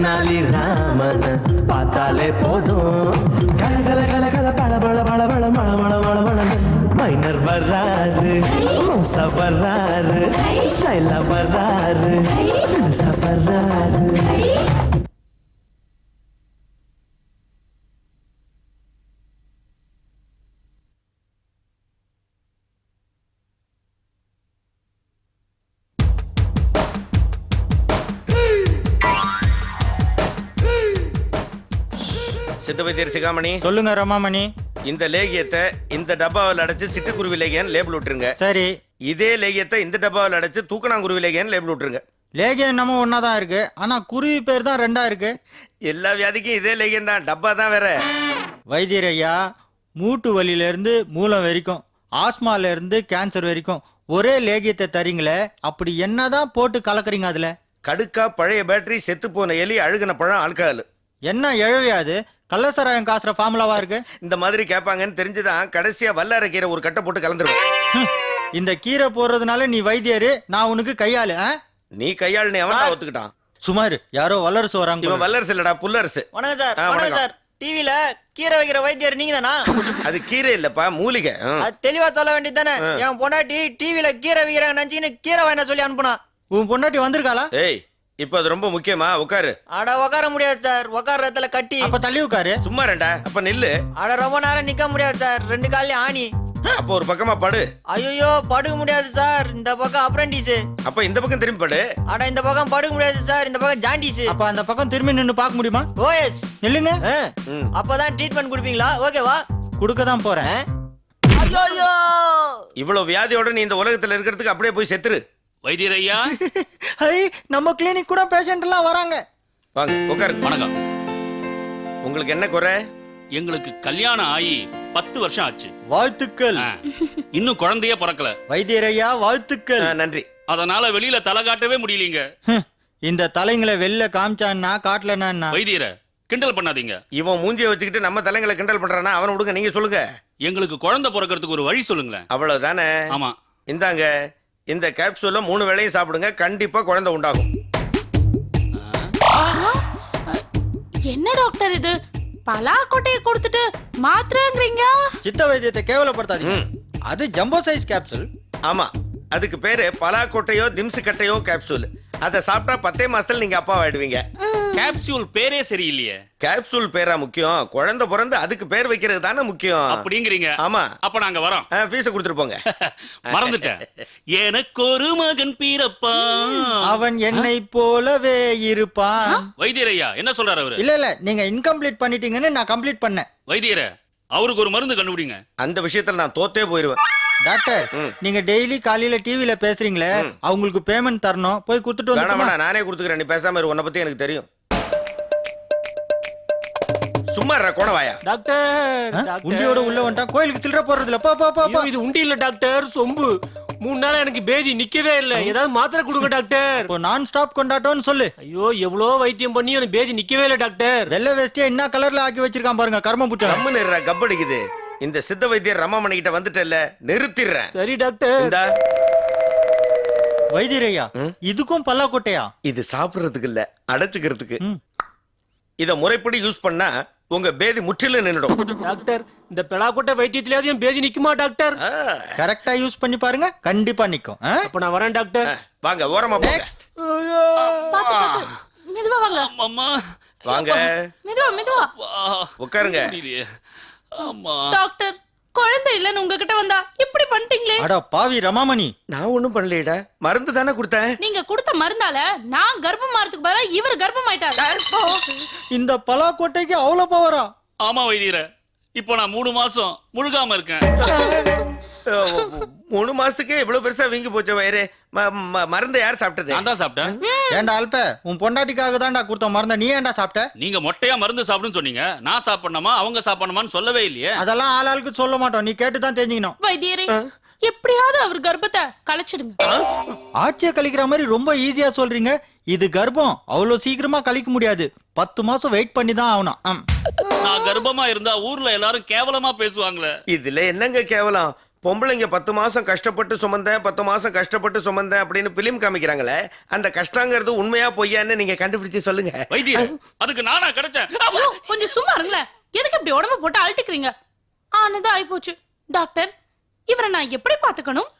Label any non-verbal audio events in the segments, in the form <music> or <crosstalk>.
தென்னாலி ராமன் பார்த்தாலே போதும். கல கல கல கல பழ பழ பழ பழ மழ மழ மழ மழ மைனர் வர்றாரு மோசா வர்றாரு ஸ்டைலா வர்றாரு தினுசா வர்றாரு சித்த வைத்தியர் சிகாமணி. சொல்லுங்க ரமாமணி. இந்த லேகியத்தை இந்த டப்பாவில் அடைச்சு சிட்டுக்குருவி லேகியன் லேபிள் விட்டுருங்க. சரி. இதே லேகியத்தை இந்த டப்பாவில் அடைச்சு தூக்கணாங்குருவி லேகியன் லேபிள் விட்டுருங்க. லேகியம் என்னமோ ஒன்னா தான் இருக்கு. ஆனா குருவி பேர் தான் ரெண்டா இருக்கு. எல்லா வியாதிக்கும் இதே லேகியம் தான். டப்பா தான் வேற. வைத்தியர் ஐயா மூட்டு வலியில இருந்து மூலம் வரைக்கும் ஆஸ்மால இருந்து கேன்சர் வரைக்கும் ஒரே லேகியத்தை தரீங்களே அப்படி என்னதான் போட்டு கலக்குறீங்க அதுல? கடுக்கா பழைய பேட்டரி செத்து போன எலி அழுகுன பழம் ஆல்கஹால் என்ன எழவையாது கள்ளசராயம் காசுற ஃபார்முலாவா இருக்கு? இந்த மாதிரி கேட்பாங்கன்னு தெரிஞ்சுதான் கடைசியா வல்லார கீரை ஒரு கட்டை போட்டு கலந்துருவேன். இந்த கீரை போடுறதுனால நீ வைத்தியரு நான் உனக்கு கையாளு? நீ கையாளுனே அவன் தான் ஒத்துக்கிட்டான். சுமாரு யாரோ வல்லரசு வராங்க இவன். வல்லரசு இல்லடா புல்லரசு. வணக்கம் சார் வணக்கம். சார். டிவில கீரை வைக்கிற வைத்தியர் நீங்க தானா அது கீரை இல்லப்பா மூலிகை. அது தெளிவா சொல்ல வேண்டியது தானே. என் பொண்டாட்டி டிவில கீரை வைக்கிறாங்க நினைச்சுன்னு கீரை வாங்கின சொல்லி அனுப்புனா. உன் பொண்டாட்டி வந்திருக்காளா? ஏய் இப்போ அது ரொம்ப முக்கியமா? உட்காரு அட உட்கார முடியாது சார். உட்கார இடத்துல கட்டி. அப்ப தள்ளி உட்காரு சும்மா ரெண்டா அப்ப நில்லு. அட ரொம்ப நேரம் நிக்க முடியாது சார். ரெண்டு காலையும் ஆணி. அப்போ ஒரு பக்கமா படு. ஐயோ படுக்க முடியாது சார். இந்த பக்கம் அப்ரண்டிஸ் அப்ப இந்த பக்கம் திரும்பி படு. அட இந்த பக்கம் படுக்க முடியாது சார். இந்த பக்கம் ஜாண்டிஸ் அப்ப அந்த பக்கம் திரும்பி நின்னு பார்க்க முடியுமா? ஓஎஸ். நில்லுங்க. அப்பதான் ட்ரீட்மெண்ட் கொடுப்பீங்களா? ஓகேவா கொடுக்க தான் போறேன். ஐயோ இவ்வளவு வியாதியோட நீ இந்த உலகத்துல இருக்கிறதுக்கு அப்படியே போய் செத்துரு. வைத்தியர் ஐயா <laughs> ஹை நம்ம கிளினிக் கூட பேஷண்ட் எல்லாம் வராங்க. வாங்க உட்காருங்க வணக்கம். உங்களுக்கு என்ன குறை? எங்களுக்கு கல்யாணம் ஆகி பத்து வருஷம் ஆச்சு. வாழ்த்துக்கள். ஆ. இன்னும் குழந்தையே பிறக்கல. வைத்தியரையா வாழ்த்துக்கள். ஆ, நன்றி. அதனால வெளியில தலை காட்டவே முடியலீங்க. ஹம், இந்த தலைங்களை வெளில காமிச்சான்னா காட்டலன்னா வைத்தியர கிண்டல் பண்ணாதீங்க. இவன் மூஞ்சிய வச்சுக்கிட்டு நம்ம தலைங்களை கிண்டல் பண்றானா? அவனை விடுங்க நீங்க சொல்லுங்க. எங்களுக்கு குழந்தை பிறக்கிறதுக்கு ஒரு வழி சொல்லுங்களேன். அவ்வளவுதானே? ஆமா. இந்தாங்க. இந்த கேப்சூல மூணு வேளையும் சாப்பிடுங்க. கண்டிப்பா குழந்தை உண்டாகும். என்ன டாக்டர் இது? பலாக்கொட்டையை கொடுத்துட்டு மாத்திரைங்கிறீங்க? சித்த வைத்தியத்தை கேவலப்படுத்தாதீங்க. ம். அது ஜம்போ சைஸ் கேப்சூல் ஆமா. அதுக்கு பேரு பலாக்கொட்டையோ திம்சு கட்டையோ கேப்சூல் அதை சாப்பிட்டா பத்தே மாசத்துல நீங்க அப்பா ஆயிடுவீங்க கேப்சியூல் பேரே சரியில்லையே. கேப்சூல் பேரா முக்கியம். குழந்தை பிறந்து அதுக்கு பேர் வைக்கிறது தானே முக்கியம். அப்படிங்கிறீங்க. ஆமா. அப்ப நாங்க வரோம். ஃபீஸை கொடுத்துட்டு போங்க. <laughs> மறந்துட்டேன். எனக்கு ஒரு மகன் பிறப்பான் அவன் என்னை போலவே இருப்பான். வைத்தியர் ஐயா என்ன சொல்றாரு அவரு? இல்ல இல்ல நீங்க இன்கம்ப்ளீட் பண்ணிட்டீங்கன்னு நான் கம்ப்ளீட் பண்ணேன். வைத்தியர அவருக்கு ஒரு மருந்து கண்டுபிடிங்க. அந்த விஷயத்துல நான் தோத்தே போயிருவேன். டாக்டர். நீங்க டெய்லி காலையில டிவில பேசுறீங்களே அவங்களுக்கு பேமெண்ட் தரணும். போய் கொடுத்துட்டு வேணாம் வந்து வேணாம் நானே கொடுத்துக்கிறேன். நீ பேசாம இரு உன்னை பத்தி எனக்கு தெரியும். சும்மா இருடா, கோணவாயா டாக்டர் டாக்டர். உண்டியோட உள்ள வந்துட்டா கோயிலுக்கு சில்லற போடுறது இல்ல போ போ போ. இது உண்டி இல்ல டாக்டர். சொம்பு. மூணு நாளா எனக்கு பேதி நிக்கவே இல்ல. ஏதாவது மாத்திரை கொடுங்க டாக்டர். இப்போ நான் ஸ்டாப் கொண்டாட்டோன்னு சொல்லு. ஐயோ எவ்வளவு வைத்தியம் பண்ணி எனக்கு பேதி நிக்கவே இல்ல டாக்டர். வெள்ளை வேஷ்டியா என்ன கலர்ல ஆக்கி வச்சிருக்கான் பாருங்க கர்ம புச்சம் கம்முன்னு இருடா, கப்படிக்குது இந்த சித்த வைத்தியர் ரமாமணி கிட்ட வந்துட்டல்ல நிறுத்திடுறேன். சரி டாக்டர். இந்தா. வைத்தியரையா இதுக்கும் பல்லாக்கொட்டையா? இது சாப்பிடுறதுக்கு இல்ல அடைச்சுக்கிறதுக்கு. இத முறைப்படி யூஸ் பண்ணா உங்க பேதி முற்றிலும் நின்னுடும். டாக்டர் இந்த பெலாக்கோட்டை வைத்தியத்திலேயாவது என் பேதி நிக்குமா டாக்டர்? கரெக்டா யூஸ் பண்ணி பாருங்க கண்டிப்பா நிக்கும். ஆ? அப்ப நான் வரேன் டாக்டர். வாங்க ஓரமா பாத்து மெதுவா வாங்க. அம்மா வாங்க. மெதுவா மெதுவா. உட்காருங்க. ஆமா டாக்டர் குழந்தை இல்லைன்னு உங்ககிட்ட வந்தா இப்படி பண்ணிட்டீங்களே அட பாவி ரமாமணி நான் ஒண்ணும் பண்ணலையேடா மருந்து தானே கொடுத்தேன் நீங்க கொடுத்த மருந்தால நான் கர்ப்பமாறதுக்கு பதிலா இவர் கர்ப்பமாயிட்டாரு ஓ, இந்த பலாக்கொட்டைக்கு அவ்வளவு பவரா ஆமா வைத்தியர இப்போ நான் மூணு மாசம் முழுகாம இருக்கேன் மூணு மாசத்துக்கு இவ்வளவு பெருசா வீங்கி போச்ச வயிறு. மருந்து யார் சாப்பிட்டது? நான் தான் சாப்பிட்டேன். ஏன்டா அல்ப உன் பொண்டாட்டிக்காக தான்டா கொடுத்த மருந்த நீ ஏன்டா சாப்பிட்ட? நீங்க மொட்டையா மருந்து சாப்பிடுன்னு சொன்னீங்க. நான் சாப்பிடணுமா அவங்க சாப்பிடணுமான்னு சொல்லவே இல்லையே. அதெல்லாம் ஆள் ஆளுக்கு சொல்ல மாட்டோம். நீ கேட்டு தான் தெரிஞ்சுக்கணும். வைத்தியரே எப்படியாவது அவர் கர்ப்பத்தை கலைச்சிடுங்க. ஆட்சியை கழிக்கிற மாதிரி ரொம்ப ஈஸியா சொல்றீங்க. இது கர்ப்பம். அவ்வளவு சீக்கிரமா கழிக்க முடியாது. பத்து மாசம் வெயிட் பண்ணி தான் ஆகணும். நான் கர்ப்பமா இருந்தா ஊர்ல எல்லாரும் கேவலமா பேசுவாங்களே. இதுல என்னங்க கேவலம்? பொம்பளைங்க பத்து மாசம் கஷ்டப்பட்டு சுமந்தேன் பத்து மாசம் கஷ்டப்பட்டு சுமந்தேன் அப்படின்னு பிலிம் காமிக்கிறாங்களே அந்த கஷ்டங்கிறது உண்மையா பொய்யான்னு நீங்க கண்டுபிடிச்சு சொல்லுங்க. வைத்தியர் அதுக்கு நானா கிடைச்சேன். கொஞ்சம் சும்மா இருங்களேன். எதுக்கு இப்படி உடம்ப போட்டு அழட்டிக்கிறீங்க ஆனது ஆயிப்போச்சு. டாக்டர் இவரை நான் எப்படி பாத்துக்கணும்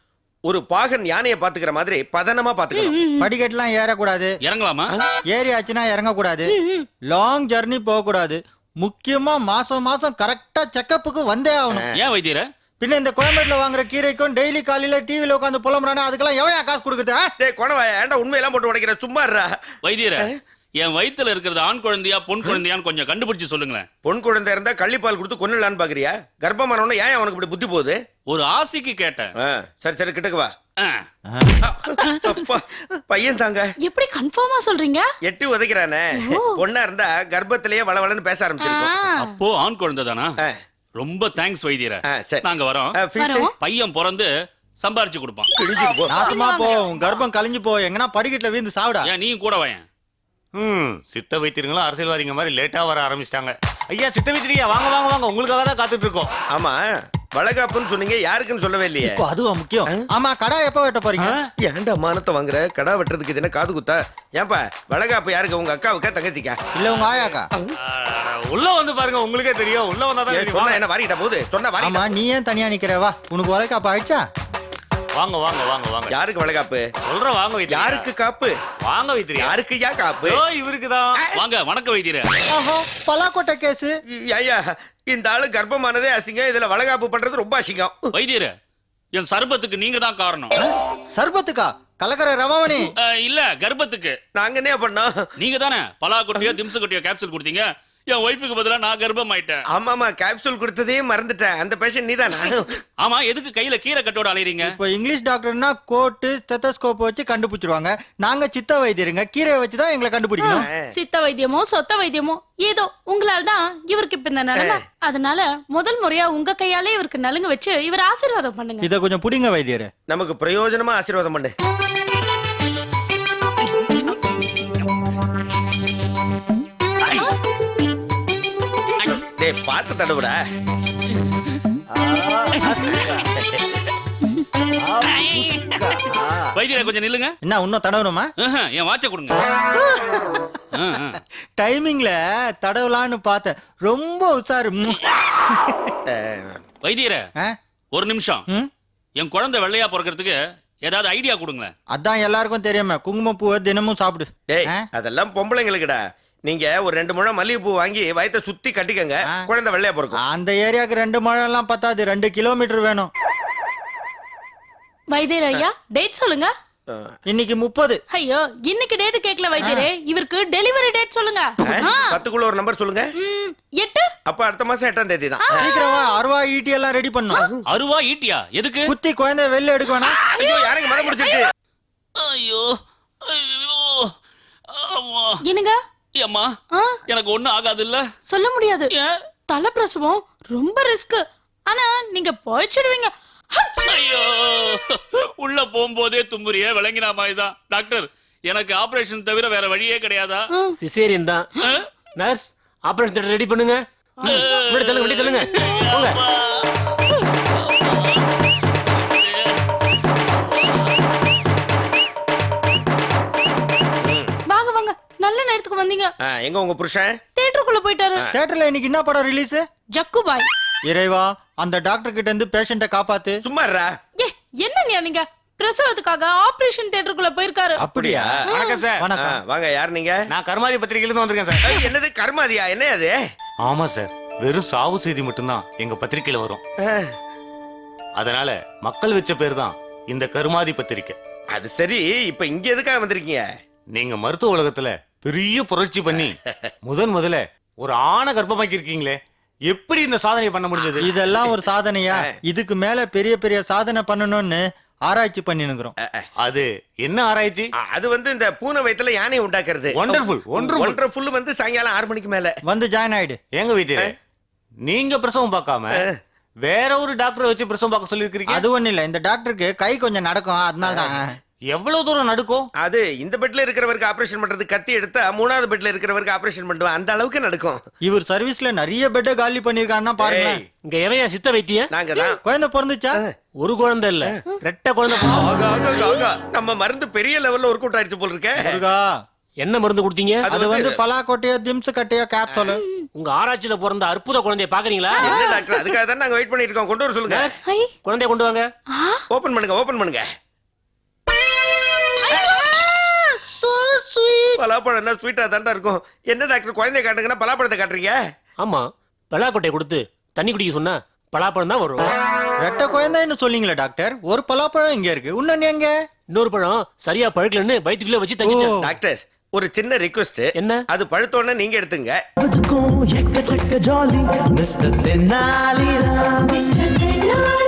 ஒரு பாகன் யானையை பாத்துக்கிற மாதிரி பதனமா பாத்துக்கணும் படிக்கட்டுலாம் ஏறக்கூடாது. இறங்கலாமா? ஏறி ஆச்சுன்னா இறங்கக்கூடாது. லாங் ஜர்னி போகக்கூடாது. முக்கியமா மாசம் மாசம் கரெக்டா செக்கப்புக்கு வந்தே ஆகணும். ஏன் வைத்தியர? பின்ன இந்த கோயம்பேட்ல வாங்குற கீரைக்கும் டெய்லி காலையில டிவில உட்காந்து புலம்புறானே அதுக்கெல்லாம் எவையா காசு கொடுக்குறது ஆ? டேய் கொணவாயா ஏன்டா உண்மையெல்லாம் போட்டு உடைக்கிற? சும்மா இருடா. வைத்தியர என் வயித்துல இருக்கிறது ஆண் குழந்தையா பொன் குழந்தையான்னு கொஞ்சம் கண்டுபிடிச்சு சொல்லுங்களேன். பொன் குழந்தை இருந்தா கள்ளிப்பால் கொடுத்து கொன்னுலான்னு பாக்குறியா? கர்ப்பமானவன ஏன் அவனுக்கு இப்படி புத்தி போகுது? ஒரு ஆசைக்கு கேட்டேன். ஆ, சரி சரி கிட்டக்கு வா. ஆ. அப்பா பையன் தாங்க. எப்படி கன்ஃபார்மா சொல்றீங்க? எட்டி உதைக்கிறானே. பொண்ணா இருந்தா கர்ப்பத்திலேயே வளவளன்னு பேச ஆ, ஆரம்பிச்சிருக்கோம் அப்போ ஆண் குழந்தை தானா ஆ. ரொம்ப தேங்க்ஸ் வைத்தியர. ஆ, சரி. நாங்க வரோம். ஆ, fees? வரோம். பையன் பிறந்து சம்பாரிச்சு கொடுப்பான். கிழிஞ்சுட்டு போ. நாசமா போ உன் கர்ப்பம் கழிஞ்சு போ. எங்கன்னா படிக்கட்டுல வீந்து சாவிடா. ஏன் நீயும் கூட வாயேன். ம் சித்த வைத்தியர்களும் அரசியல்வாதிங்க மாதிரி லேட்டா வர ஆரம்பிச்சிட்டாங்க. ஐயா சித்த வைத்திரியா வாங்க வாங்க வாங்க. உங்களுக்காக தான் காத்துட்டு இருக்கோம். ஆமா. வளகாப்புன்னு சொன்னீங்க யாருக்குன்னு சொல்லவே இல்லையே. இப்போ அதுவா முக்கியம்? ஆமா கடா எப்ப வெட்ட போறீங்க? ஏன்டா மானத்தை வாங்குற? கடா வெட்டுறதுக்கு இது என்ன காது குத்தா? ஏன்பா வளகாப்பு யாருக்கு? உங்க அக்காவுக்கா தங்கச்சிக்கா? இல்ல உங்க ஆயாக்கா. உள்ள வந்து பாருங்க உங்களுக்கே தெரியும். உள்ள வந்தா தான் ஏய், தெரியும். சொன்னா வாங்க. என்ன வாரிக்கிட்ட போகுது? சொன்னா ஆமா வாரிக்கிட்ட நீ ஏன் தனியா நிக்கிற? வா உனக்கு அப்ப ஆயிடுச்சா? வாங்க வாங்க வாங்க வாங்க. யாருக்கு வளகாப்பு? சொல்ற வாங்க வைத்தியா யாருக்கு காப்பு? வாங்க வைத்திரியா. யாருக்கு யா காப்பு? ஓ இவருக்கு தான் வாங்க வணக்கம் வைத்தியர ஆஹா பலாக்கோட்டை கேஸ். ஐயா இந்த ஆளு கர்ப்பமானதே அசிங்கம். இதுல வளகாப்பு பண்றது ரொம்ப அசிங்கம். வைத்தியர என் சர்பத்துக்கு நீங்க தான் காரணம். சர்பத்துக்கா கலக்கற ரவாமணி? ஆ, இல்ல கர்ப்பத்துக்கு. நாங்க என்ன பண்ணோம்? நீங்க தானே பலா கொட்டையோ திம்சு கொட்டையோ கேப்சூல் கொடுத்தீங்க. என் ஒய்ஃபுக்கு பதிலா நான் கர்ப்பம் ஆயிட்டேன் ஆமாமா கேப்சூல் கொடுத்ததே மறந்துட்டேன். அந்த பேஷன் நீதானா. ஆமா எதுக்கு கையில கீரை கட்டோட அலையறீங்க? இப்போ இங்கிலீஷ் டாக்டர்னா கோட்டு ஸ்டெத்தஸ்கோப் வச்சு கண்டுபிடிச்சிருவாங்க. நாங்க சித்த வைத்தியருங்க. கீரையை வச்சு தான் எங்களை கண்டுபிடிக்கணும். சித்த வைத்தியமோ சொத்த வைத்தியமோ ஏதோ உங்களால தான் இவருக்கு இப்ப இந்த நிலைமை. அதனால முதல் முறையா உங்க கையாலே இவருக்கு நலுங்க வச்சு இவர் ஆசீர்வாதம் பண்ணுங்க. இத கொஞ்சம் புடிங்க வைத்தியர். நமக்கு பிரயோஜனமா ஆசீர்வாதம் பண்ணு. பார்த்து தடவுடா வைத்தியரை கொஞ்சம் நில்லுங்க. என்ன இன்னும் தடவணுமா? என் வாட்சை கொடுங்க. டைமிங்ல தடவலான்னு பார்த்தேன். ரொம்ப உஷாரு. ம். வைத்தியரே ஆ? ஒரு நிமிஷம். ம்? என் குழந்தை வெள்ளையா பிறக்கிறதுக்கு ஏதாவது ஐடியா கொடுங்களேன். அதான் எல்லாருக்கும் தெரியுமே. குங்குமப்பூவை தினமும் சாப்பிடு. டேய் ஆ? அதெல்லாம் பொம்பளைங்களுக்குடா. நீங்க ஒரு ரெண்டு முழம் மல்லிகைப்பூ வாங்கி வயித்தை சுத்தி கட்டிக்கங்க. குழந்தை வெள்ளையா பிறக்கும். அந்த ஏரியாக்கு ரெண்டு மழை எல்லாம் பத்தாது. ரெண்டு கிலோமீட்டர் வேணும். வைத்தியர் ஐயா டேட் சொல்லுங்க. இன்னைக்கு முப்பது. ஐயோ இன்னைக்கு டேட் கேட்கல வைத்தியரே. இவருக்கு டெலிவரி டேட் சொல்லுங்க. பத்துக்குள்ள ஒரு நம்பர் சொல்லுங்க. எட்டு. அப்ப அடுத்த மாசம் எட்டாம் தேதி தான். சீக்கிரமா அருவா ஈட்டி எல்லாம் ரெடி பண்ணும் அருவா ஈட்டியா? எதுக்கு? குத்தி குழந்தை வெளில எடுக்க வேணாம். ஐயோ யாருக்கு மதம் முடிச்சிருக்கு ஐயோ ஐயோ என்னங்க? ஏம்மா எனக்கு ஒண்ணும் ஆகாது இல்ல சொல்ல முடியாது. தலை பிரசவம் ரொம்ப ரிஸ்க் ஆனா நீங்க போயிடுவீங்க ஐயோ உள்ள போகும்போதே தும்புறியே விளங்கினா மாதிரிதான். டாக்டர் எனக்கு ஆபரேஷன் தவிர வேற வழியே கிடையாதா? சிசேரியன் தான்? நர்ஸ் ஆபரேஷன் ரெடி பண்ணுங்க. முன்னாடி தள்ளுங்க முன்னாடி தள்ளுங்க. போங்க. நேரத்துக்கு வந்தீங்க? எங்க உங்க புருஷன்? தியேட்டருக்குள்ள போயிட்டாரு. தியேட்டர்ல இன்னைக்கு என்ன படம் ரிலீஸ் ஜக்கு பாய் இறைவா அந்த டாக்டர் கிட்ட இருந்து பேஷண்ட்டை காப்பாத்து. சும்மா. ஏ என்னங்க நீங்க? பிரசவத்துக்காக ஆபரேஷன் தியேட்டருக்குள்ள போயிருக்காரு. அப்படியா? வணக்கம் சார். வணக்கம். வாங்க யார் நீங்க? நான் கருமாதி பத்திரிகையில இருந்து வந்திருக்கேன் சார். என்னது கர்மாதியா? என்ன அது? ஆமா சார். வெறும் சாவு செய்தி மட்டும்தான் எங்க பத்திரிக்கையில வரும். அதனால மக்கள் வச்ச பேர் தான் இந்த கருமாதி பத்திரிக்கை. அது சரி இப்ப இங்க எதுக்காக வந்திருக்கீங்க? நீங்க மருத்துவ உலகத்துல பெரிய புரட்சி பண்ணி. <laughs> முதன் முதல்ல ஒரு ஆணை கர்ப்பமாக்கி இருக்கீங்களே எப்படி இந்த சாதனை பண்ண முடிஞ்சது? இதெல்லாம் ஒரு சாதனையா? <laughs> இதுக்கு மேல பெரிய பெரிய சாதனை பண்ணணும்னு ஆராய்ச்சி பண்ணினுக்கிறோம் அது என்ன ஆராய்ச்சி? அது வந்து இந்த பூனை வயித்துல யானை உண்டாக்குறது. Wonderful, wonderful. ஒன்றரை ஃபுல்லு வந்து சாயங்காலம் ஆறு மணிக்கு மேல. வந்து ஜாயின் ஆயிடு. ஏங்க வைத்தியரே நீங்க பிரசவம் பார்க்காம வேற ஒரு டாக்டரை வச்சு பிரசவம் பார்க்க சொல்லிருக்கீங்க அது ஒண்ணு இல்ல. இந்த டாக்டருக்கு கை கொஞ்சம் நடக்கும். அதனால தான் எவ்வளவு தூரம் நடுக்கும் அது இந்த பெட்ல இருக்கிறவருக்கு ஆபரேஷன் பண்றது கத்தி எடுத்தா மூணாவது பெட்ல இருக்கிறவருக்கு ஆபரேஷன் பண்ணுவேன் அந்த அளவுக்கு நடக்கும். இவர் சர்வீஸ்ல நிறைய பெட்டை காலி பண்ணிருக்காருன்னா பாருங்க ஏய், இங்க எவன் சித்த வைத்தியம் நாங்க தான். குழந்தை பிறந்துச்சா? ஒரு குழந்தை இல்ல. ரெட்டை குழந்தை பிறந்தது. ஆகா, ஆகா, ஆகா. நம்ம மருந்து பெரிய லெவல்ல ஒர்க் அவுட் ஆயிடுச்சு போல் இருக்க. முருகா. என்ன மருந்து கொடுத்தீங்க? அது வந்து பலாக்கொட்டையோ திம்ஸ் கட்டையோ கேப்சூல் உங்க ஆராய்ச்சியில பிறந்த அற்புத குழந்தைய பாக்குறீங்களா? என்ன டாக்டர்? அதுக்காக தான் நாங்க வெயிட் பண்ணிட்டு இருக்கோம் கொண்டு வர சொல்லுங்க. ஐ குழந்தைய கொண்டு வாங்க. ஓபன் பண்ணுங்க ஓபன் பண்ணுங்க. ஸ்வீட் பலாப்பழம் என்ன ஸ்வீட்டா தாண்டா இருக்கும். என்ன டாக்டர் குழந்தை காட்டுங்கன்னா பலாப்பழத்தை காட்டுறீங்க? ஆமா பலாக்கொட்டை கொடுத்து தண்ணி குடிக்க சொன்னா பலாப்பழம் தான் வரும். ரெட்ட குழந்தைன்னு சொல்லீங்களா டாக்டர் ஒரு பலாப்பழம் இங்க இருக்கு. இன்னொன்னு எங்க? இன்னொரு பழம் சரியா பழுக்கலன்னு வயிற்றுக்குள்ள வச்சு தச்சிட்டேன். டாக்டர் ஒரு சின்ன ரிக்வெஸ்ட் என்ன? அது பழுத்த உடனே நீங்க எடுத்துங்க. எக்கச்சக்க jolly. Mister Tenaliram mister Tenali